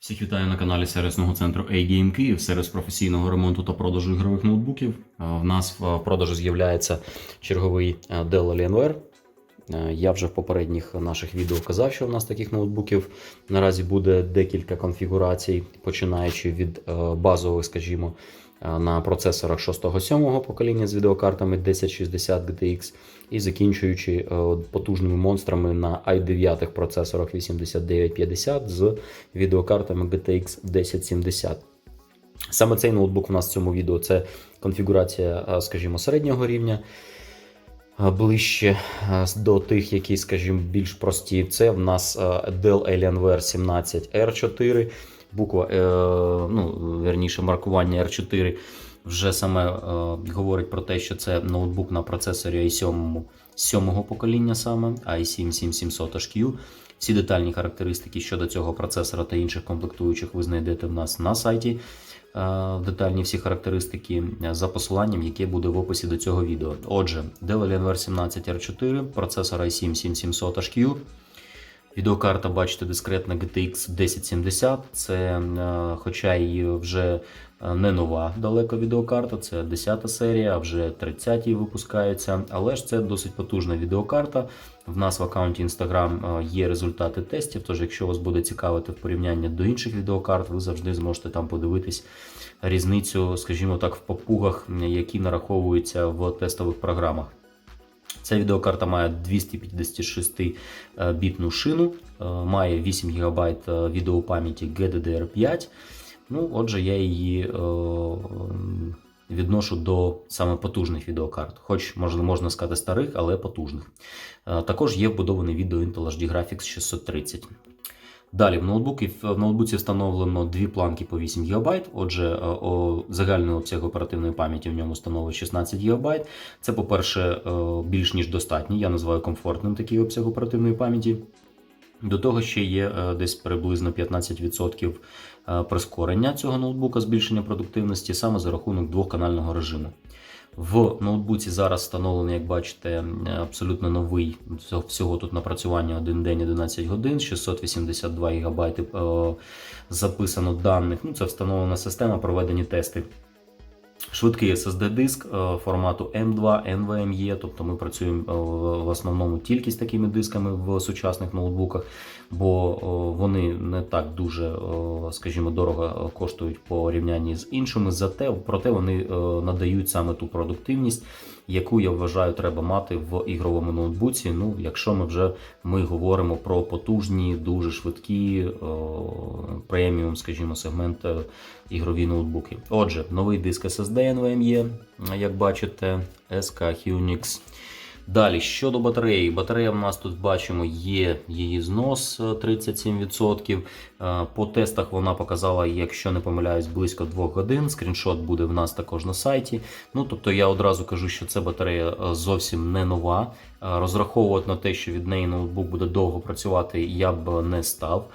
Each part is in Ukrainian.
Всіх вітаю на каналі сервісного центру A-Game Київ, сервіс професійного ремонту та продажу ігрових ноутбуків. Е, В нас в продажу з'являється черговий е, Dell Alienware. Е, Я вже в попередніх наших відео казав, що в нас таких ноутбуків наразі буде декілька конфігурацій, починаючи від базових, скажімо, на процесорах 6-7 покоління з відеокартами 1060 GTX і закінчуючи е, потужними монстрами на i9 процесорах 8950 з відеокартами GTX 1070. Саме цей ноутбук у нас в цьому відео це конфігурація, е, скажімо, середнього рівня. е, Ближче е, до тих, які, скажімо, більш прості. Це в нас е, Dell Alienware 17 R4. Буква, е, ну, верніше, маркування R4 вже саме е, говорить про те, що це ноутбук на процесорі i7 сьомого покоління саме, i7 7700 HQ. Всі детальні характеристики щодо цього процесора та інших комплектуючих ви знайдете в нас на сайті. Е, Детальні всі характеристики за посиланням, яке буде в описі до цього відео. Отже, Dell Alienware 17 R4, процесор i7 7700 HQ. Відеокарта, бачите, дискретна GTX 1070. Це, е, хоча і вже е, не нова далеко відеокарта, це 10 серія, а вже 30 випускається. Але ж це досить потужна відеокарта. В нас в аккаунті Instagram е, є результати тестів. Тож, якщо вас буде цікавити в порівнянні до інших відеокарт, ви завжди зможете там подивитись різницю, скажімо так, в попугах, які нараховуються в тестових програмах. Ця відеокарта має 256-бітну шину, е, має 8 ГБ відеопам'яті GDDR5. Ну, отже, я її е, відношу до саме потужних відеокарт, хоч можна, можна сказати старих, але потужних. Е, Також є вбудований відео Intel HD Graphics 630. Далі в ноутбуці, в ноутбуці встановлено дві планки по 8 ГБ. Отже, е, загальний обсяг оперативної пам'яті в ньому становить 16 ГБ. Це, по-перше, е, більш ніж достатній. Я називаю комфортним такий обсяг оперативної пам'яті. До того ще є е, десь приблизно 15% е, прискорення цього ноутбука, збільшення продуктивності саме за рахунок двохканального режиму. В ноутбуці зараз встановлений, як бачите, абсолютно новий всього- тут напрацювання 1 день 11 годин, 682 ГБ е, записано даних. Ну, це встановлена система, проведені тести. Швидкий SSD-диск е, формату M2, NVMe, тобто ми працюємо е, в основному тільки з такими дисками в сучасних ноутбуках, бо е, вони не так дуже, скажімо, дорого коштують порівнянні з іншими, зате проте вони надають саме ту продуктивність, яку я вважаю треба мати в ігровому ноутбуці. Ну, якщо ми вже ми говоримо про потужні, дуже швидкі е, преміум, скажімо, сегмент е, ігрові ноутбуки. Отже, новий диск SSD NVMe, як бачите, SK Hynix. Далі, щодо батареї. Батарея в нас тут бачимо є її знос е, 37%. Е, По тестах вона показала, якщо не помиляюсь, близько 2 годин. Скріншот буде в нас також на сайті. Ну, тобто я одразу кажу, що це батарея е, зовсім не нова. Е, Розраховувати на те, що від неї ноутбук буде довго працювати, я б не став.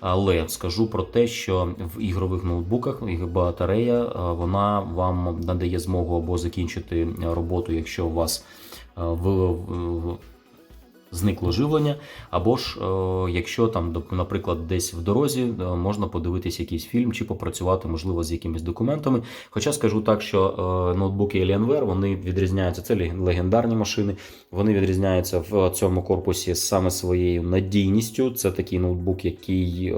Але скажу про те, що в ігрових ноутбуках батарея е, вона вам надає змогу або закінчити роботу, якщо у вас е, зникло живлення, або ж е, якщо там, наприклад, десь в дорозі е, можна подивитись якийсь фільм чи попрацювати, можливо, з якимись документами. Хоча скажу так, що е, ноутбуки Alienware вони відрізняються, це легендарні машини, вони відрізняються в цьому корпусі саме своєю надійністю. Це такий ноутбук, який.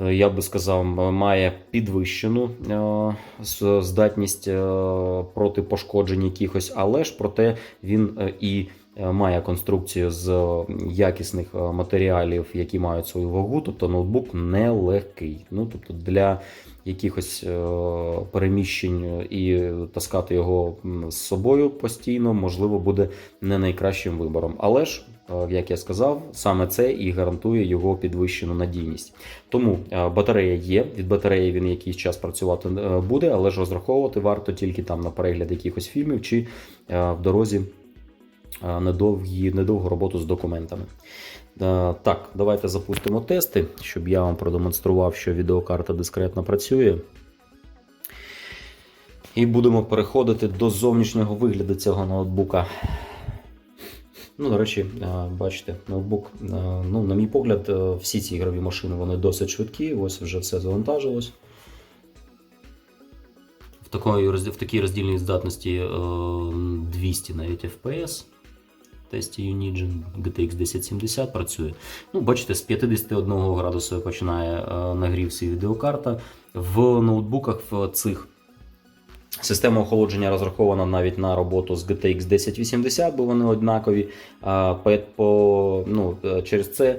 Е, Я би сказав, має підвищену е, здатність е, проти пошкоджень якихось, але ж проте він і має конструкцію з якісних матеріалів, які мають свою вагу, тобто ноутбук нелегкий. Ну, тобто для якихось е, переміщень і таскати його з собою постійно, можливо, буде не найкращим вибором. Але ж, е, як я сказав, саме це і гарантує його підвищену надійність. Тому е, батарея є. Від батареї він якийсь час працювати буде, але ж розраховувати варто тільки там на перегляд якихось фільмів чи в дорозі недовгі, недовгу роботу з документами. Е, Так, давайте запустимо тести, щоб я вам продемонстрував, що відеокарта дискретно працює. І будемо переходити до зовнішнього вигляду цього ноутбука. Ну, до речі, е, бачите, ноутбук, е, ну, на мій погляд, всі ці ігрові машини вони досить швидкі. Ось вже все завантажилось. В, такій роздільній здатності е, 200 навіть FPS. Тесті Unigine GTX 1070 працює. Ну, бачите, з 51 градусу починає е, нагрів свій відеокарта. В ноутбуках в цих Система охолодження розрахована навіть на роботу з GTX 1080, бо вони однакові. По, ну, е, через це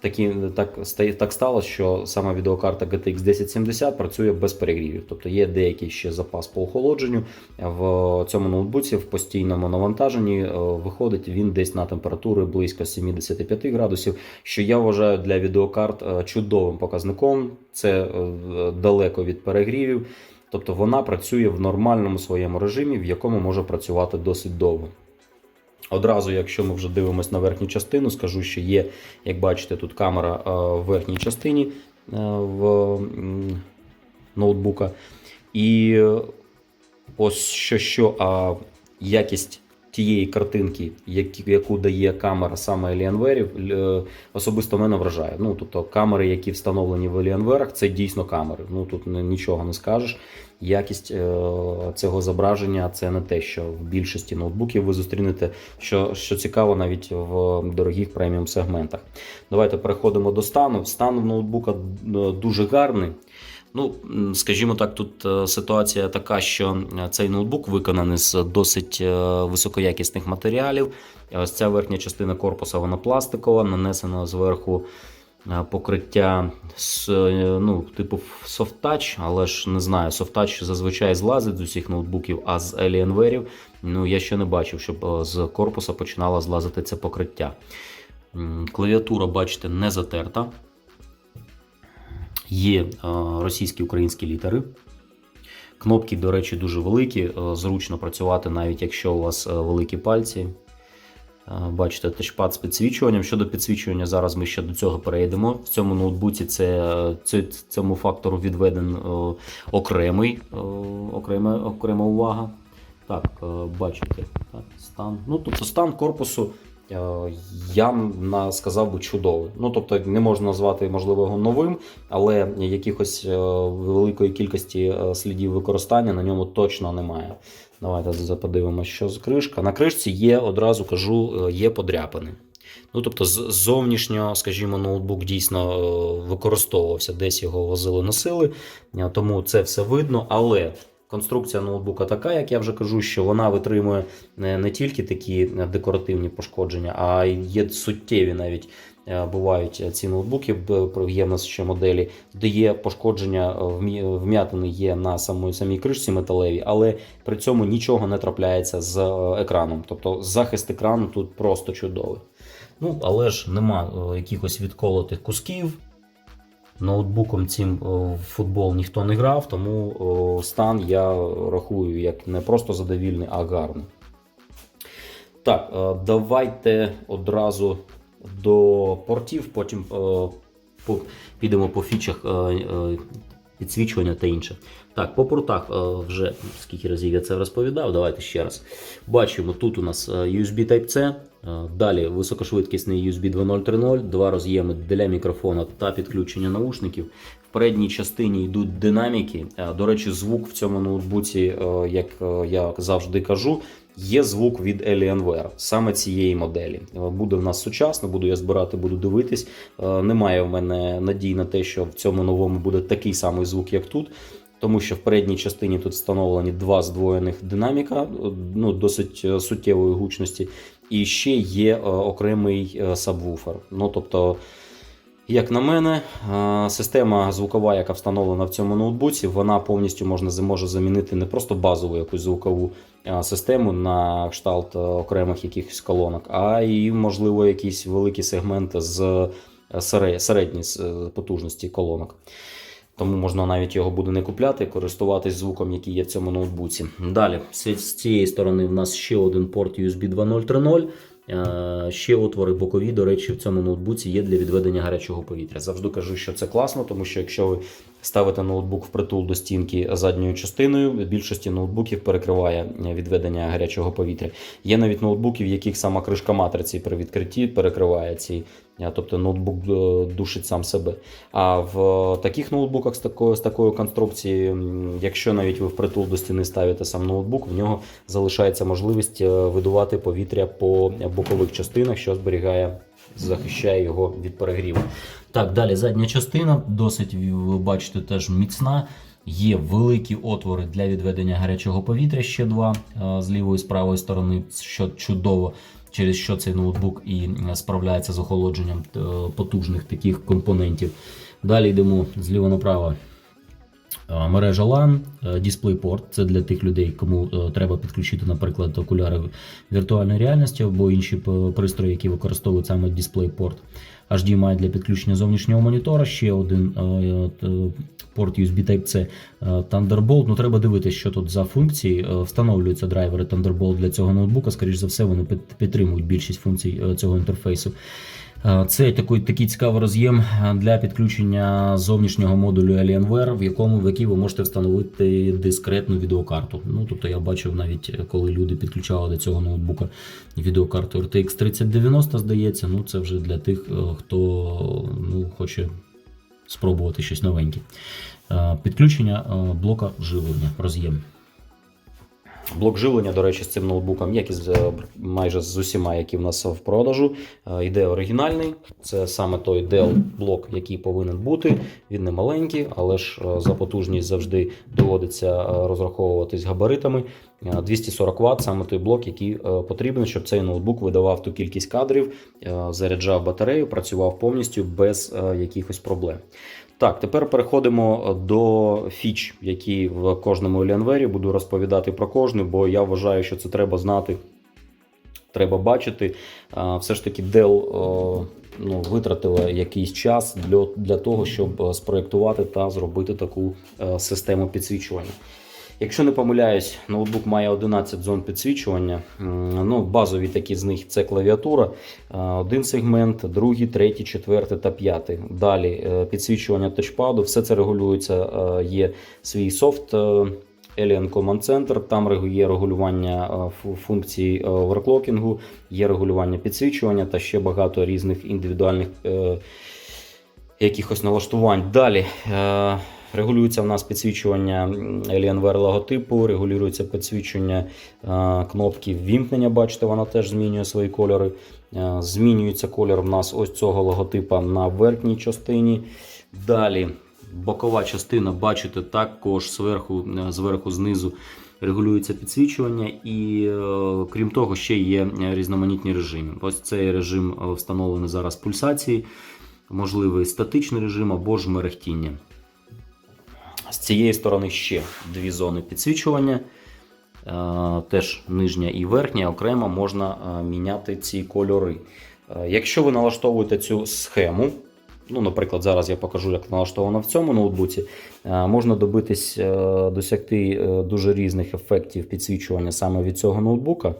такі, так, стає- так сталося, що сама відеокарта GTX 1070 працює без перегрівів. Тобто є деякий ще запас по охолодженню. В цьому ноутбуці в постійному навантаженні е, виходить він десь на температури близько 75 градусів, що я вважаю для відеокарт е, чудовим показником. Це е, далеко від перегрівів. Тобто вона працює в нормальному своєму режимі, в якому може працювати досить довго. Одразу, якщо ми вже дивимося на верхню частину, скажу, що є, як бачите, тут камера е, в верхній частині е, в ноутбука. І е, ось що, що а якість тієї картинки, яку дає камера саме Alienware, е, особисто мене вражає. Ну, тобто камери, які встановлені в Alienware, це дійсно камери. Ну тут нічого не скажеш. Якість е, цього зображення це не те, що в більшості ноутбуків ви зустрінете, що, що цікаво навіть в дорогих преміум сегментах. Давайте переходимо до стану. Стан в ноутбука е, дуже гарний. Ну, скажімо так, тут е, ситуація така, що е, цей ноутбук виконаний з досить е, високоякісних матеріалів. Ось ця верхня частина корпуса вона пластикова, нанесена зверху покриття з, ну, типу touch, але ж не знаю, touch зазвичай злазить з усіх ноутбуків, а з Alienware, ну я ще не бачив, щоб з корпуса починало злазити це покриття. Клавіатура, бачите, не затерта. Є е, російські українські літери. Кнопки, до речі, дуже великі. е, Зручно працювати, навіть якщо у вас е, великі пальці. Бачите, тачпад з підсвічуванням. Щодо підсвічування, зараз ми ще до цього перейдемо. В цьому ноутбуці це, цьому фактору відведен окремий, окрема, окрема увага. Так, бачите, так, стан. Ну, тобто стан корпусу я на, сказав би чудовий. Ну, тобто, не можна назвати, можливо, його новим, але якихось е, великої кількості е, слідів використання на ньому точно немає. Давайте подивимося, що з кришка. На кришці є, одразу кажу, е, є подряпини. Ну, тобто, зовнішньо, скажімо, ноутбук дійсно е, використовувався, десь його возили носили, е, тому це все видно. Але конструкція ноутбука така, як я вже кажу, що вона витримує не, не тільки такі е, декоративні пошкодження, а є суттєві навіть. е, Бувають е, ці ноутбуки, є в нас ще моделі, де є пошкодження, е, вм'ятини є на самій самій кришці металевій, але при цьому нічого не трапляється з е, екраном. Тобто захист екрану тут просто чудовий. Ну, але ж нема е, якихось відколотих кусків. Ноутбуком цим е, в футбол ніхто не грав, тому е, стан я рахую як не просто задовільний, а гарний. Так, е, давайте одразу до портів, потім підемо по фічах підсвічування та інше. Так, по портах е, вже скільки разів я це розповідав, давайте ще раз. Бачимо, тут у нас е, USB Type-C, е, далі високошвидкісний USB 2.0.3.0, два роз'єми для мікрофона та підключення наушників. В передній частині йдуть динаміки. До речі, звук в цьому ноутбуці, як я завжди кажу, є звук від Alienware, саме цієї моделі. Буде в нас сучасно, буду я збирати, буду дивитись. Е, Немає в мене надій на те, що в цьому новому буде такий самий звук, як тут. Тому що в передній частині тут встановлені два здвоєних динаміка, е, ну, досить е, суттєвої гучності, і ще є окремий сабвуфер. Ну, тобто, як на мене, е, система звукова, яка встановлена в цьому ноутбуці, вона повністю можна, може замінити не просто базову якусь звукову е, систему на кшталт е, окремих якихось колонок, а і, можливо, якісь великі сегменти з середньої потужності колонок. Тому можна навіть його буде не купляти, користуватись звуком, який є в цьому ноутбуці. Далі, з цієї сторони, в нас ще один порт USB 2.0.3.0. Е, Ще отвори бокові, до речі, в цьому ноутбуці є для відведення гарячого повітря. Завжди кажу, що це класно, тому що якщо ви ставите ноутбук впритул до стінки задньою частиною, в більшості ноутбуків перекриває відведення гарячого повітря. Є навіть ноутбуки, в яких сама кришка матриці при відкритті перекриває ці. Тобто ноутбук е, душить сам себе. А в таких ноутбуках з такою, з такою конструкцією, якщо навіть ви впритул до стіни ставите сам ноутбук, в нього залишається можливість е, видувати повітря по бокових частинах, що зберігає, захищає його від перегріву. Так, далі задня частина досить, ви бачите, теж міцна. Є великі отвори для відведення гарячого повітря, ще два е, з лівої з правої сторони, що чудово, через що цей ноутбук і е, справляється з охолодженням е, потужних таких компонентів. Далі йдемо зліва направо. Е, Мережа LAN, е, DisplayPort – це для тих людей, кому е, треба підключити, наприклад, окуляри віртуальної реальності або інші пристрої, які використовують саме DisplayPort. HDMI для підключення зовнішнього монітора, ще один е, е, порт USB Type-C е, Thunderbolt. Ну, треба дивитися, що тут за функції. Е, Встановлюються драйвери Thunderbolt для цього ноутбука. Скоріше за все, вони підтримують більшість функцій е, цього інтерфейсу. Е, Це такий, такий цікавий роз'єм е, для підключення зовнішнього модулю Alienware, в якому в який ви можете встановити дискретну відеокарту. Ну тобто я бачив навіть е, коли люди підключали до цього ноутбука відеокарту RTX 3090, здається. Ну це вже для тих, хто ну, хоче спробувати щось новеньке. Підключення блока живлення, роз'єм. Блок живлення, до речі, з цим ноутбуком, як і з е, майже з усіма, які в нас в продажу, е, йде оригінальний. Це саме той Dell блок, який повинен бути. Він не маленький, але ж е, за потужність завжди доводиться е, розраховуватись габаритами. Е, 240 Вт саме той блок, який е, потрібен, щоб цей ноутбук видавав ту кількість кадрів, е, заряджав батарею, працював повністю без е, якихось проблем. Так, тепер переходимо до фіч, які в кожному Alienware. Буду розповідати про кожну, бо я вважаю, що це треба знати, треба бачити. Все ж таки, Dell е, ну, витратила якийсь час для, для того, щоб спроектувати спроєктувати та зробити таку е, систему підсвічування. Якщо не помиляюсь, ноутбук має 11 зон підсвічування. Ну, базові такі з них це клавіатура, Е, один сегмент, другий, третій, четвертий та п'ятий. Далі е, підсвічування тачпаду. Все це регулюється. е, Є свій софт. Alien Command Center, там є регулювання функцій оверклокінгу, є регулювання підсвічування та ще багато різних індивідуальних якихось налаштувань. Далі регулюється в нас підсвічування Alienware логотипу, регулюється підсвічення е, кнопки ввімкнення. Бачите, вона теж змінює свої кольори. Е, Змінюється колір в нас ось цього логотипа на верхній частині. Далі бокова частина, бачите, також зверху, е, зверху знизу регулюється підсвічування, і крім того, ще є різноманітні режими. Ось цей режим встановлений зараз пульсації, можливий статичний режим або ж мерехтіння. З цієї сторони ще дві зони підсвічування. Е, Теж нижня і верхня, окремо можна е, міняти ці кольори. Е, Якщо ви налаштовуєте цю схему, ну, наприклад, зараз я покажу, як налаштовано в цьому ноутбуці, можна добитись, досягти дуже різних ефектів підсвічування саме від цього ноутбука.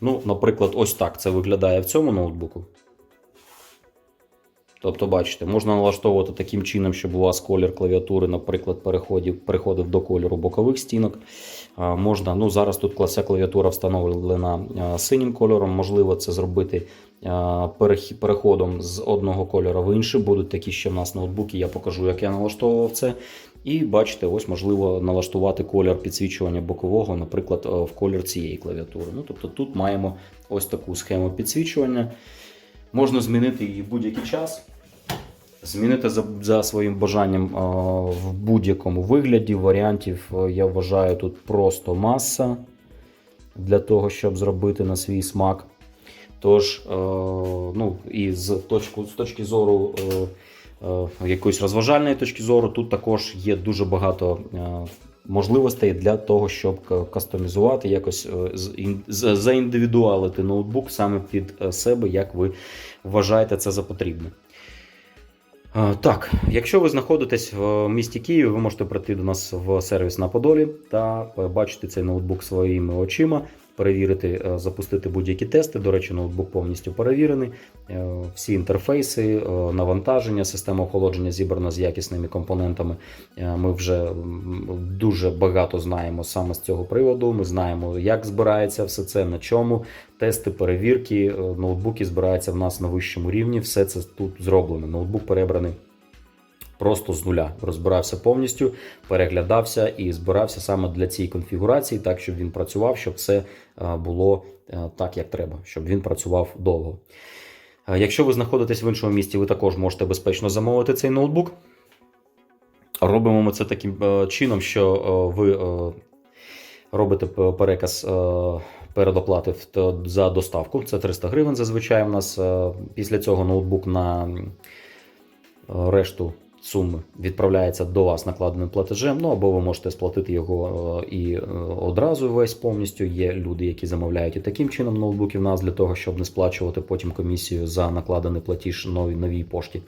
Ну, наприклад, ось так це виглядає в цьому ноутбуку. Тобто, бачите, можна налаштовувати таким чином, щоб у вас колір клавіатури, наприклад, переходив, переходив до кольору бокових стінок. А, Можна, ну зараз тут вся клавіатура встановлена синім кольором. Можливо, це зробити переходом з одного кольору в інший. Будуть такі ще в нас ноутбуки. Я покажу, як я налаштовував це. І бачите, ось можливо налаштувати колір підсвічування бокового, наприклад, в колір цієї клавіатури. Ну, тобто тут маємо ось таку схему підсвічування. Можна змінити її в будь-який час. Змінити за, за своїм бажанням в будь-якому вигляді. Варіантів, е, я вважаю, тут просто маса для того, щоб зробити на свій смак. Тож, е, ну, і з, точку, з точки зору е, якоїсь розважальної точки зору, тут також є дуже багато можливостей для того, щоб кастомізувати, якось заіндивідуалити ноутбук саме під себе, як ви вважаєте це за потрібне. Так, якщо ви знаходитесь в місті Києві, ви можете прийти до нас в сервіс на Подолі та побачити цей ноутбук своїми очима, перевірити, е, запустити будь-які тести. До речі, ноутбук повністю перевірений. Е, Всі інтерфейси, е, навантаження, система охолодження зібрана з якісними компонентами. Ми вже дуже багато знаємо саме з цього приводу. Ми знаємо, як збирається все це, на чому. Тести, перевірки, ноутбуки збираються в нас на вищому рівні. Все це тут зроблено. Ноутбук перебраний просто з нуля. Розбирався повністю, переглядався і збирався саме для цієї конфігурації, так щоб він працював, щоб все е, було е, так, як треба, щоб він працював довго. Е, Якщо ви знаходитесь в іншому місті, ви також можете безпечно замовити цей ноутбук. Робимо ми це таким чином, що ви робите переказ передоплати за доставку. Це 300 гривень зазвичай у нас. Після цього ноутбук на решту суми відправляється до вас накладеним платежем. Ну або ви можете сплатити його е, і е, одразу весь повністю. Є люди, які замовляють і таким чином ноутбуки в нас для того, щоб не сплачувати потім комісію за накладений платіж новій новій пошті.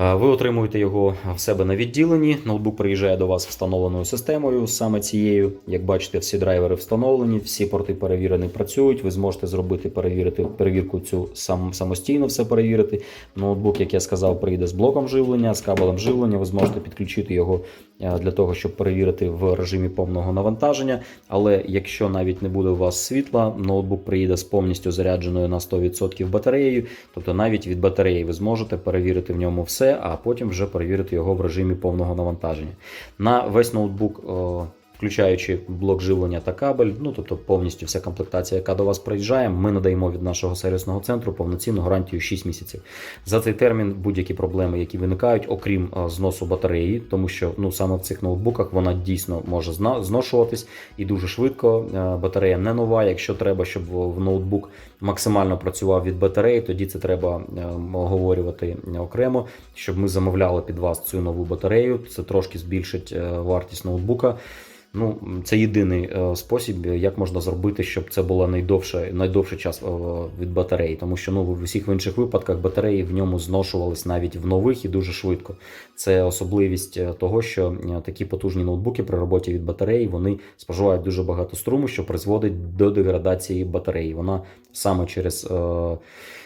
Е, Ви отримуєте його в себе на відділенні. Ноутбук приїжджає до вас встановленою системою, саме цією. Як бачите, всі драйвери встановлені, всі порти перевірені працюють. Ви зможете зробити перевірити перевірку цю сам самостійно все перевірити. Ноутбук, як я сказав, прийде з блоком живлення, з кабелем живлення. Ви зможете підключити його для того, щоб перевірити в режимі повного навантаження. Але якщо навіть не буде у вас світла, ноутбук приїде з повністю зарядженою на 100% батареєю. Тобто навіть від батареї ви зможете перевірити в ньому все, а потім вже перевірити його в режимі повного навантаження. На весь ноутбук, о, включаючи блок живлення та кабель, ну тобто повністю вся комплектація, яка до вас приїжджає, ми надаємо від нашого сервісного центру повноцінну гарантію 6 місяців. За цей термін будь-які проблеми, які виникають, окрім е, зносу батареї, тому що ну саме в цих ноутбуках вона дійсно може зношуватись і дуже швидко. Е, Батарея не нова. Якщо треба, щоб в ноутбук максимально працював від батареї, тоді це треба е, оговорювати окремо, щоб ми замовляли під вас цю нову батарею. Це трошки збільшить вартість ноутбука. Ну, це єдиний е, спосіб, як можна зробити, щоб це було найдовше, найдовший час е, від батареї, тому що ну, в усіх інших випадках батареї в ньому зношувались навіть в нових і дуже швидко. Це особливість е, того, що такі потужні ноутбуки при роботі від батареї вони споживають дуже багато струму, що призводить до деградації батареї. Вона саме через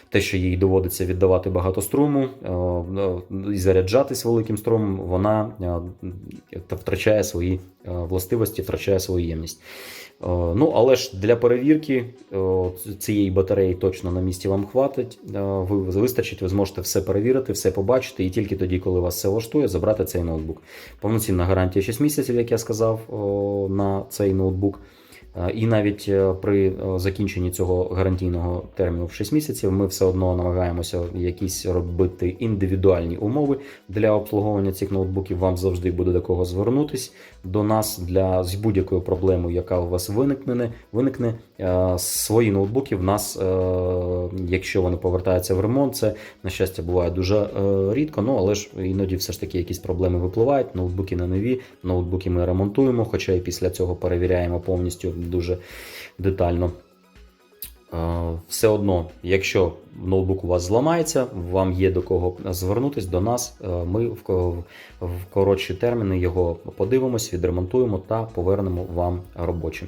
те, що їй доводиться віддавати багато струму е, е, і заряджатись великим струмом, вона е, втрачає свої е, властивості, втрачає свою ємність. Ну, але ж для перевірки цієї батареї точно на місці вам хватить. Ви вистачить, ви зможете все перевірити, все побачити, і тільки тоді, коли вас все влаштує, забрати цей ноутбук. Повноцінна гарантія 6 місяців, як я сказав, на цей ноутбук. Е, І навіть е, при е, закінченні цього гарантійного терміну в 6 місяців ми все одно намагаємося якісь робити індивідуальні умови для обслуговування цих ноутбуків. Вам завжди буде до кого звернутись до нас для з будь-якою проблемою, яка у вас виникне. виникне. Е, Свої ноутбуки в нас, е, якщо вони повертаються в ремонт, це на щастя буває дуже е, рідко. Ну але ж іноді все ж таки якісь проблеми випливають. Ноутбуки не нові, ноутбуки ми ремонтуємо, хоча і після цього перевіряємо повністю дуже детально. Все одно, якщо ноутбук у вас зламається, вам є до кого звернутись до нас. Ми в коротші терміни його подивимось, відремонтуємо та повернемо вам робочим.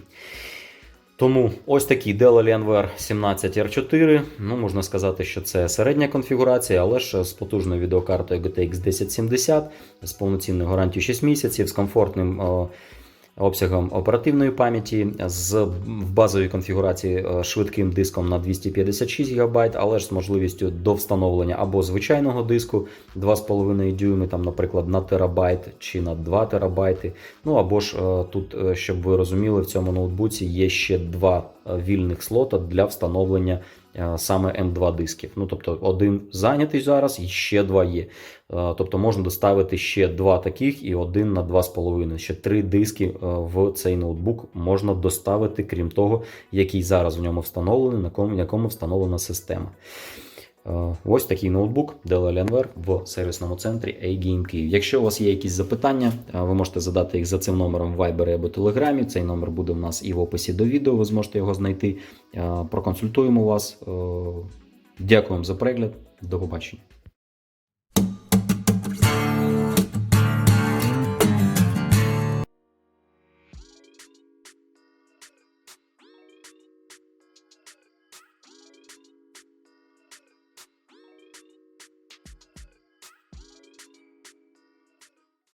Тому ось такий Dell Alienware 17R4. Ну, можна сказати, що це середня конфігурація, але ж з потужною відеокартою GTX 1070, з повноцінною гарантією 6 місяців, з комфортним е, обсягом оперативної пам'яті, з в базовій конфігурації е, швидким диском на 256 ГБ, але ж з можливістю до встановлення або звичайного диску 2,5 дюйми, там, наприклад, на терабайт чи на 2 терабайти. Ну або ж е, тут, е, щоб ви розуміли, в цьому ноутбуці є ще два вільних слота для встановлення саме М2 дисків. Ну тобто один зайнятий зараз і ще два є. Е, Тобто можна доставити ще два таких і один на 2,5. Ще три диски е, в цей ноутбук можна доставити, крім того, який зараз в ньому встановлений, на кому- якому встановлена система. Е, Ось такий ноутбук Dell Alienware в сервісному центрі A-Game Київ. Якщо у вас є якісь запитання, е, ви можете задати їх за цим номером в Viber або Telegram. Цей номер буде в нас і в описі до відео. Ви зможете його знайти. Е, Проконсультуємо вас. Дякуємо за перегляд. До побачення.